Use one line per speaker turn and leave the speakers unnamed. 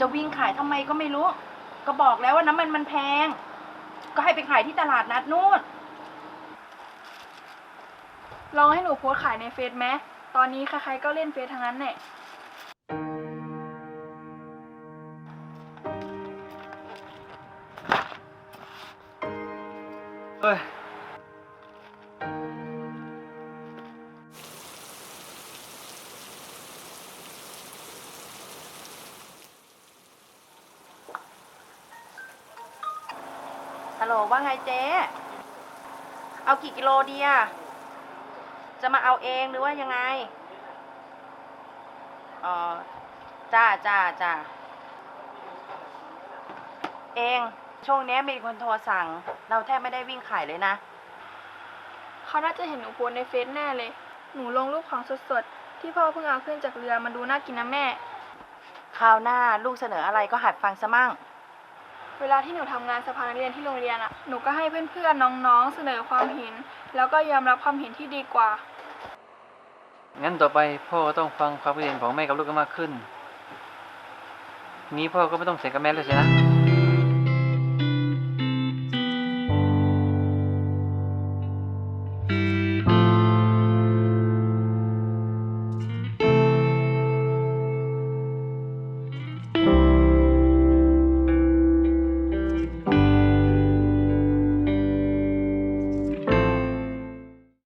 จะวิ่งขายทำไมก็ไม่รู้ ก็บอกแล้วว่าน้ำมันมันแพง ก็ให้ไปขายที่ตลาดนัดนู่น
ลองให้หนูโพสขายในเฟซไหมตอนนี้ใครๆก็เล่นเฟซทั้งนั้น
เนี่ยเฮ้
ย โหลว่าไงเจ๊ เอากี่กิโลดีอะจะมาเอาเองหรือว่ายังไง อ๋อ จ้าจ้าจ้า เอง ช่วงเนี้ยมีคนโทรสั่ง เราแทบไม่ได้วิ่งขายเลยนะ
เขาน่าจะเห็นหนูโพสต์ในเฟซแน่เลย หนูลงรูปของสดๆ ที่พ่อเพิ่งเอาขึ้นจากเรือมันดูน่ากินนะแม่
คราวหน้าลูกเสนออะไรก็หัดฟังซะมั่ง
เวลาที่หนูทำงานสภานักเรียนที่โรงเรียนอะหนูก็ให้เพื่อนๆน้องๆ เสนอความเห็น แล้วก็ยอมรับความเห็นที่ดีกว่า
งั้นต่อไปพ่อก็ต้องฟังความคิดเห็นของแม่กับลูกกันมากขึ้น นี้พ่อก็ไม่ต้องเสียกับแม่แล้วสินะ